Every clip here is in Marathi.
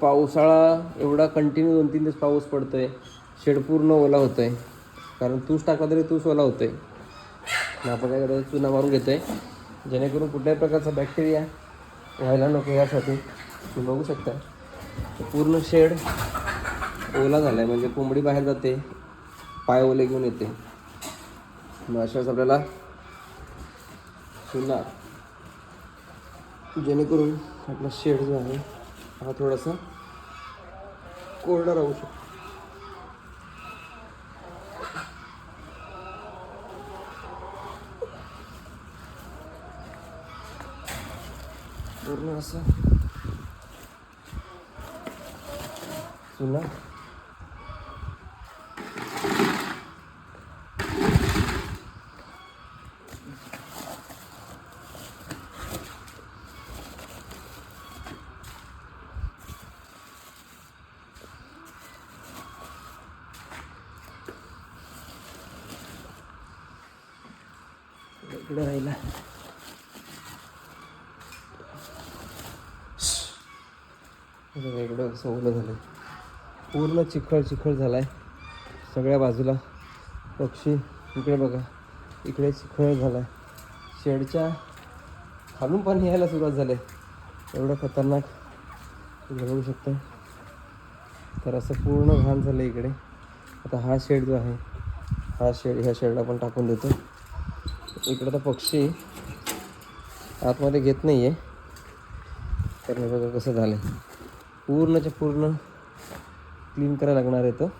पावसाळा एवढा कंटिन्यू दोन तीन दिवस पाऊस पडतोय. शेड पूर्ण ओला होतोय. कारण तूस टाकला तरी तूस ओला होतोय. मग आपण काय करतो चुना मारून घेतोय. जेणेकरून कुठल्याही प्रकारचा बॅक्टेरिया व्हायला नको यासाठी. तुम्ही बघू शकता. पूर्ण शेड ओला झाला आहे म्हणजे कोंबडी बाहेर जाते. पाय ओले घेऊन येते. मग अशाच आपल्याला चुना जेणेकरून आपला शेड जो आहे हा थोडासा कोरडा राहू शकतो. पूर्ण असं. चुना. इकडं राहिला. हे बघा इकडं ओलं झालं पूर्ण चिखळ चिखळ झाला आहे सगळ्या बाजूला पक्षी. इकडे बघा इकडे चिखळ झाला आहे शेडच्या खालून पाणी यायला सुरुवात झाले. एवढं खतरनाक तुम्ही बघू शकता. तर असं पूर्ण घाण झालं इकडे. आता हा शेड जो आहे हा शेड ह्या शेडला पण टाकून देतो. इकडं तर पक्षी आतमध्ये घेत नाही आहे तर मी बघा कसं झालं पूर्णच्या पूर्ण क्लीन करायला लागणार आहे तो.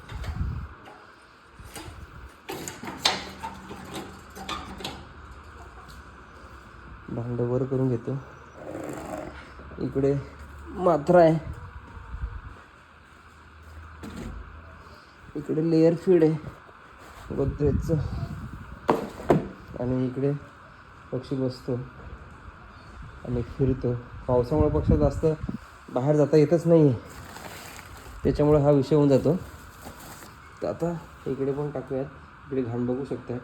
भांड वर करून घेतो. इकडे मात्रा आहे. इकडे लेअर फीड आहे. गोदरेजचं. आणि इकडे पक्षी बसतो आणि फिरतो. पावसामुळे पक्ष जास्त बाहेर जाता येतच नाही आहे त्याच्यामुळे हा विषय होऊन जातो. तर आता इकडे पण टाकूयात. इकडे घाण बघू शकता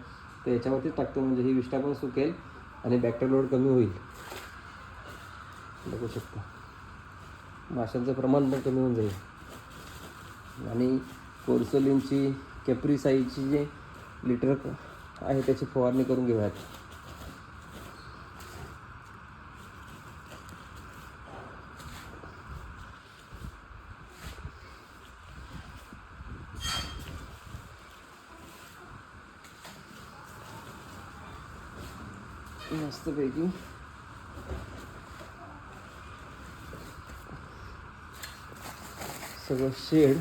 तर याच्यावरतीच टाकतो म्हणजे ही विष्ठा पण सुकेल आणि बॅक्टर लोड कमी होईल. बघू शकता. माशांचं प्रमाण पण कमी होऊन जाईल. आणि कोर्सोलिनची कॅप्रिसाईची जे लिटर आहे त्याची फवारणी करून घेऊयात. मस्तपैकी. सगळं शेड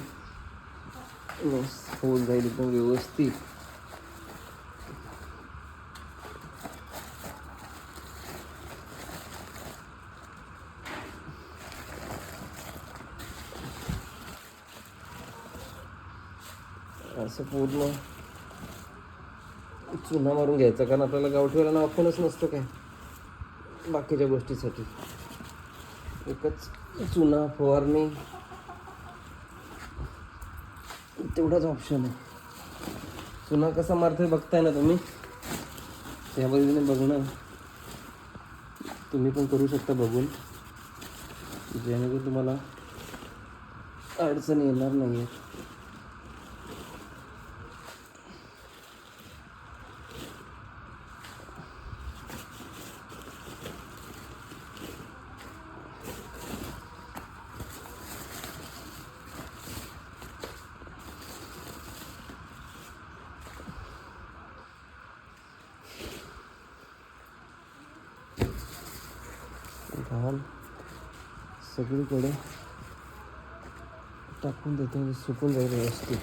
मस्त होऊन जाईल एकदम व्यवस्थित. असं पूर्ण चुना मारून घ्यायचा कारण आपल्याला गावठीवाला ऑप्शनच नसतं काय. बाकीच्या गोष्टीसाठी. एकच चुना फवारणी तेवढाच ऑप्शन आहे. चुना कसा मारतोय बघताय ना तुम्ही? त्या पद्धतीने बघणं तुम्ही पण करू शकता बघून. जेणेकरून तुम्हाला अडचणी येणार नाही आहे घाण सगळीकडे टाकून देतो सुकून जाईल व्यवस्थित.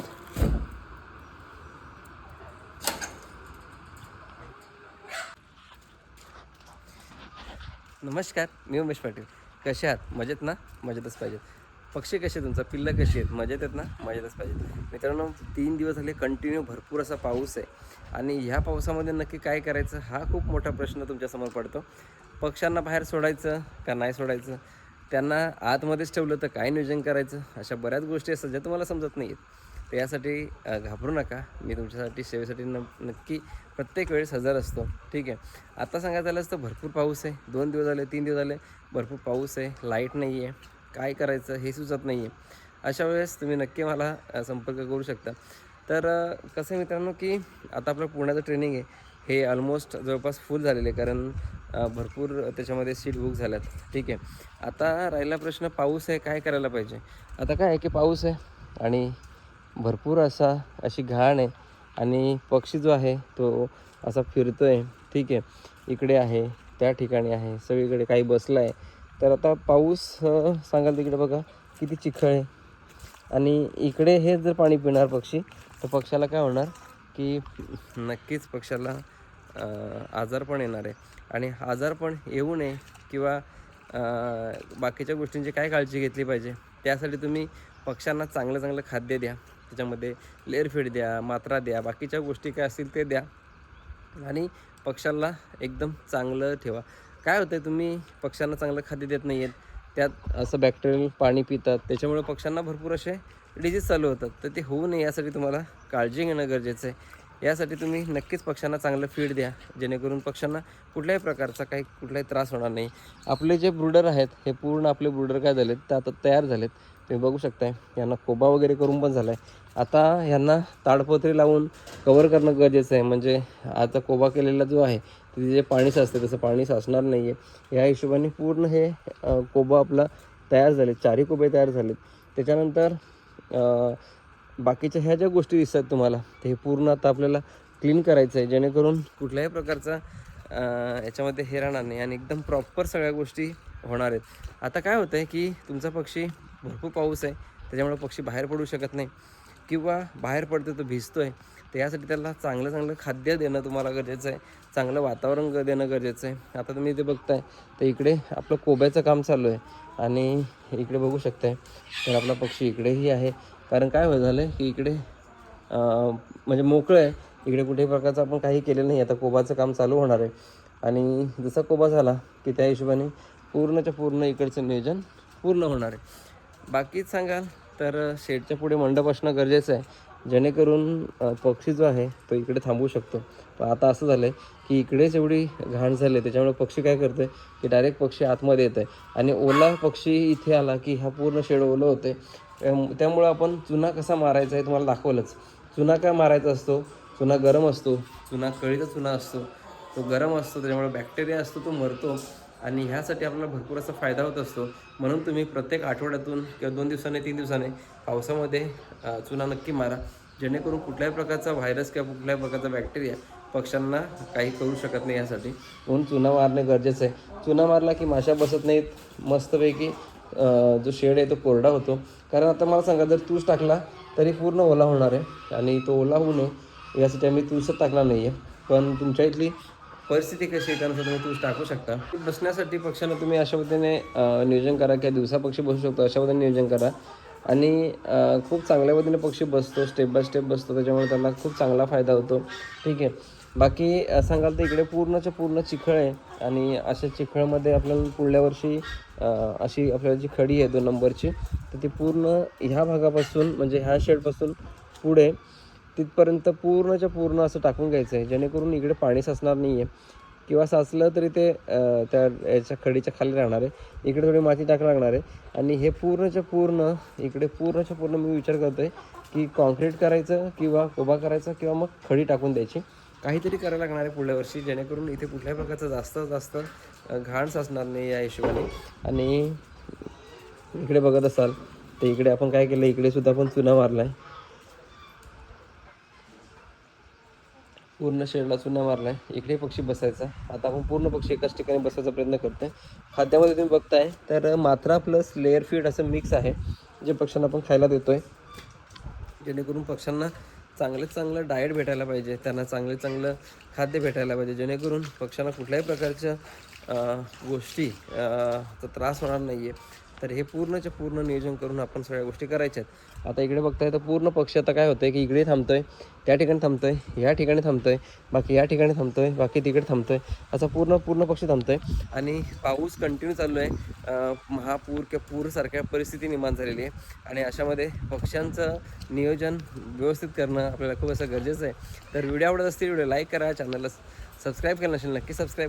नमस्कार मी उमेश पाटील. कसे आहात? मजेत ना? मजेतच पाहिजेत पक्षी कसे आहेत तुमचा? पिल्ल कशी आहेत? मजेत आहेत ना? मजेतच पाहिजेत मित्रांनो तीन दिवस झाले कंटिन्यू भरपूर असा पाऊस आहे. आणि ह्या पावसामध्ये नक्की काय करायचं हा खूप मोठा प्रश्न तुमच्यासमोर पडतो. पक्ष्यांना बाहेर सोडायचं का नाही सोडायचं? त्यांना आतमध्येच ठेवलं तर काय नियोजन करायचं? अशा बऱ्याच गोष्टी असतात ज्या तुम्हाला समजत नाही आहेत तर यासाठी घाबरू नका. मी तुमच्यासाठी सेवेसाठी न नक्की प्रत्येक वेळेस हजर असतो. ठीक आहे? आता सांगायचं झालं तर भरपूर पाऊस आहे. दोन दिवस झाले तीन दिवस झाले भरपूर पाऊस आहे. लाइट नाही आहे काय करायचं हे सुचत नाही आहे अशा वेळेस तुम्ही नक्की मला संपर्क करू शकता. तर कसं आहे मित्रांनो की आता आपलं पुण्याचं ट्रेनिंग आहे. हे ऑलमोस्ट जवळपास फुल झालेले आहे. कारण भरपूर त्याच्यामध्ये सीट बुक झाल्यात. ठीक आहे. आता राहिला प्रश्न पाऊस आहे काय करायला पाहिजे? आता काय आहे की पाऊस आहे आणि भरपूर असा अशी घाण आहे आणि पक्षी जो आहे तो असा फिरतो आहे ठीक आहे. इकडे आहे त्या ठिकाणी आहे सगळीकडे काही बसलं आहे तर आता पाऊस सांगाल तिकडे बघा किती चिखळ आहे. आणि इकडे हे जर पाणी पिणार पक्षी तर पक्षाला काय होणार की नक्कीच पक्षाला आजारपण येणार आहे. आणि आजारपण येऊ नये किंवा बाकीच्या गोष्टींची काय काळजी घेतली पाहिजे त्यासाठी तुम्ही पक्ष्यांना चांगलं चांगलं खाद्य द्या. त्याच्यामध्ये लेअरफीड द्या मात्रा द्या बाकीच्या गोष्टी काय असतील ते द्या. आणि पक्ष्यांना एकदम चांगलं ठेवा. काय होतं आहे तुम्ही पक्ष्यांना चांगलं खाद्य देत नाही आहेत त्यात असं बॅक्टेरियल पाणी पितात. त्याच्यामुळे पक्ष्यांना भरपूर असे डिजीज चालू होतात. तर ते होऊ नये यासाठी तुम्हाला काळजी घेणं गरजेचं आहे. यासाठी तुम्ही नक्कीच पक्ष्यांना चांगलं फीड द्या. जेणेकरून पक्ष्यांना कुठल्याही प्रकारचा काही कुठलाही त्रास होणार नाही. आपले जे ब्रुडर आहेत हे पूर्ण आपले ब्रुडर काय झालेत ते आता तयार झालेत. तुम्ही बघू शकताय यांना कोबा वगैरे करून पण झाला आहे आता ह्यांना ताडपत्री लावून कवर करणं गरजेचं आहे. म्हणजे आता कोबा केलेला जो आहे तिथे जे पाणी साचते तसं पाणी साचणार नाही आहे या हिशोबाने पूर्ण हे कोबा आपला तयार झाले चारही कोबे तयार झालेत. त्याच्यानंतर बाकीच्या ह्या ज्या गोष्टी दिसतात तुम्हाला ते हे पूर्ण आता आपल्याला क्लीन करायचं आहे. जेणेकरून कुठल्याही प्रकारचा याच्यामध्ये हे राहणार नाही आणि एकदम प्रॉपर सगळ्या गोष्टी होणार आहेत. आता काय होतं आहे की तुमचा पक्षी भरपूर पाऊस आहे त्याच्यामुळे पक्षी बाहेर पडू शकत नाही किंवा बाहेर पडतो तो भिजतो आहे तर यासाठी त्याला चांगलं चांगलं खाद्य देणं तुम्हाला गरजेचं आहे. चांगलं वातावरण देणं गरजेचं आहे. आता तुम्ही इथे बघताय तर इकडे आपलं कोब्याचं काम चालू आहे. आणि इकडे बघू शकताय तर आपला पक्षी इकडेही आहे. कारण काय हो झालं आहे की इकडे म्हणजे मोकळं आहे. इकडे कुठेही प्रकारचं आपण काही केलेलं नाही. आता कोबाचं काम चालू होणार आहे. आणि जसा कोबा झाला की त्या हिशोबाने पूर्णच्या पूर्ण इकडचं नियोजन पूर्ण होणार आहे. बाकीच सांगाल तर शेडच्या पुढे मंडप असणं गरजेचं आहे. जेणेकरून पक्षी जो आहे तो इकडे थांबू शकतो. पण आता असं झालं आहे की इकडेच एवढी घाण झाली आहे. त्याच्यामुळे पक्षी काय करतोय की डायरेक्ट पक्षी आतमध्ये येत आहे आणि ओला पक्षी इथे आला की हा पूर्ण शेड ओलं होते त्यामुळं आपण चुना कसा मारायचा आहे तुम्हाला दाखवलंच. चुना काय मारायचा असतो? चुना गरम असतो. चुना कळीचा चुना असतो. तो गरम असतो त्याच्यामुळे बॅक्टेरिया असतो तो मरतो. आणि ह्यासाठी आपल्याला भरपूर असा फायदा होत असतो. म्हणून तुम्ही प्रत्येक आठवड्यातून किंवा दोन दिवसाने तीन दिवसाने पावसामध्ये चुना नक्की मारा. जेणेकरून कुठल्याही प्रकारचा व्हायरस किंवा कुठल्याही प्रकारचा बॅक्टेरिया पक्ष्यांना काही करू शकत नाही यासाठी. म्हणून चुना मारणे गरजेचं आहे. चुना मारला की माशा बसत नाहीत. मस्तपैकी जो शेड आहे तो कोरडा होतो. कारण आता मला सांगा जर तूस टाकला तरी पूर्ण ओला होणार आहे. आणि तो ओला होऊ नये यासाठी आम्ही तूसच टाकला नाही आहे पण तुमच्या इथली परिस्थिती कशी आहे त्यानुसार तुम्ही तूस टाकू शकता. बसण्यासाठी पक्ष्यांना तुम्ही अशा पद्धतीने नियोजन करा किंवा दिवसा पक्षी बसू शकतो अशा पद्धतीने नियोजन करा. आणि खूप चांगल्या पद्धतीने पक्षी बसतो स्टेप बाय स्टेप बसतो त्याच्यामुळे त्यांना खूप चांगला फायदा होतो. ठीक आहे. बाकी सांगाल तर इकडे पूर्णच्या पूर्ण चिखळ आहे आणि अशा चिखळमध्ये आपल्याला पुढल्या वर्षी अशी आपल्याला जी खडी आहे दोन नंबरची तर ती पूर्ण ह्या भागापासून म्हणजे ह्या शेडपासून पुढे तिथपर्यंत पूर्णच्या पूर्ण असं टाकून घ्यायचं आहे. जेणेकरून इकडे पाणी साचणार नाही आहे किंवा साचलं तरी ते त्या याच्या खडीच्या खाली राहणार आहे. इकडे थोडी माती टाकावी लागणार आहे. आणि हे पूर्णच्या पूर्ण इकडे पूर्णच्या पूर्ण मी विचार करतो आहे की कॉन्क्रीट करायचं किंवा उभा करायचा किंवा मग खडी टाकून द्यायची. काहीतरी करायला लागणार आहे पुढल्या वर्षी जेणेकरून इथे कुठल्याही प्रकारचं जास्त जास्त घाण साचणार नाही या हिशोबाने. आणि इकडे बघत असाल तर इकडे आपण काय केलं इकडे सुद्धा आपण चुना मारला आहे पूर्ण शेडला चुना मारलाय. इकडे पक्षी बसायचा. आता आपण पूर्ण पक्षी एकाच ठिकाणी बसायचा प्रयत्न करतोय. खाद्यामध्ये तुम्ही बघताय तर मात्रा प्लस लेअर फीड असं मिक्स आहे जे पक्ष्यांना आपण खायला देतोय. जेणेकरून पक्ष्यांना चांगलं चांगलं डाएट भेटायला पाहिजे त्यांना चांगलं चांगलं खाद्य भेटायला पाहिजे जेणेकरून पक्ष्यांना कुठल्याही प्रकारच्या गोष्टी त्रास होणार नाही आहे तर हे पूर्णच्या पूर्ण नियोजन करून आपण सगळ्या गोष्टी करायच्या आहेत आता इकडे बघताय तर पूर्ण पक्ष आता काय होतंय की इकडे थांबतोय त्या ठिकाणी थांबतोय या ठिकाणी थांबतोय बाकी या ठिकाणी थांबतोय बाकी तिकडे थांबतोय. असा पूर्ण पूर्ण पक्षी थांबतोय आणि पाऊस कंटिन्यू चालू आहे. महापूर किंवा पूरसारख्या परिस्थिती निर्माण झालेली आहे आणि अशामध्ये पक्ष्यांचं नियोजन व्यवस्थित करणं आपल्याला खूप असं गरजेचं आहे. तर व्हिडिओ आवडत असतील व्हिडिओ लाईक करा चॅनलला सबस्क्राईब केलं नसेल नक्की सबस्क्राईब